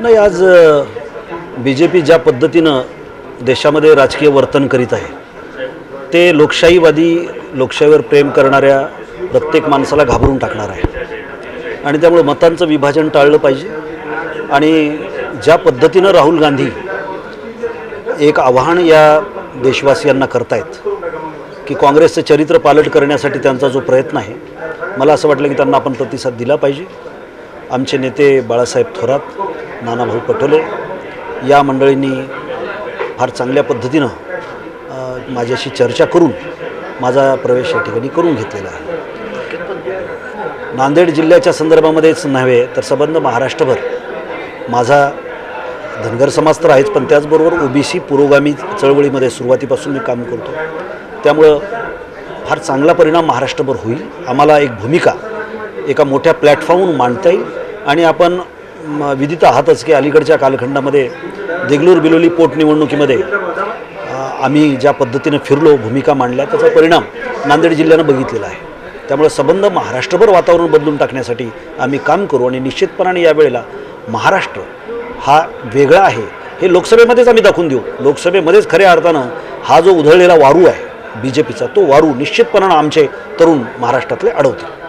नाही आज B J P ज्या पद्धतीनं देशामध्ये राजकीय वर्तन करीत आहे ते लोकशाहीवादी लोकशाहीवर प्रेम करणाऱ्या प्रत्येक माणसाला घाबरून टाकणार आहे. आणि त्यामुळे मतांचं विभाजन टाळलं पाहिजे. आणि ज्या पद्धतीनं राहुल गांधी एक आव्हान या देशवासियांना करतायत की काँग्रेसचं चरित्र पालट करण्यासाठी त्यांचा जो प्रयत्न आहे मला असं वाटलं की त्यांना आपण प्रतिसाद दिला पाहिजे. आमचे नेते बाळासाहेब थोरात नानाभाऊ पटोले या मंडळींनी फार चांगल्या पद्धतीनं माझ्याशी चर्चा करून माझा प्रवेश या ठिकाणी करून घेतलेला आहे. नांदेड जिल्ह्याच्या संदर्भामध्येच नव्हे तर संबंध महाराष्ट्रभर. माझा धनगर समाज तर आहेच पण त्याचबरोबर ओबीसी पुरोगामी चळवळीमध्ये सुरुवातीपासून मी काम करतो. त्यामुळं फार चांगला परिणाम महाराष्ट्रभर होईल. आम्हाला एक भूमिका एका मोठ्या प्लॅटफॉर्मवरून मांडता येईल आणि आपण विदित आहातच की अलीकडच्या कालखंडामध्ये देगलूर बिलोली पोटनिवडणुकीमध्ये आम्ही ज्या पद्धतीनं फिरलो भूमिका मांडल्या त्याचा परिणाम नांदेड जिल्ह्यानं बघितलेला आहे. त्यामुळे संबंध महाराष्ट्रभर वातावरण बदलून टाकण्यासाठी आम्ही काम करू आणि निश्चितपणाने यावेळेला महाराष्ट्र हा वेगळा आहे हे लोकसभेमध्येच आम्ही दाखवून देऊ. लोकसभेमध्येच खऱ्या अर्थानं हा जो उधळलेला वारू आहे बी जे पीचा तो वारू निश्चितपणानं आमचे तरुण महाराष्ट्रातले अडवतील.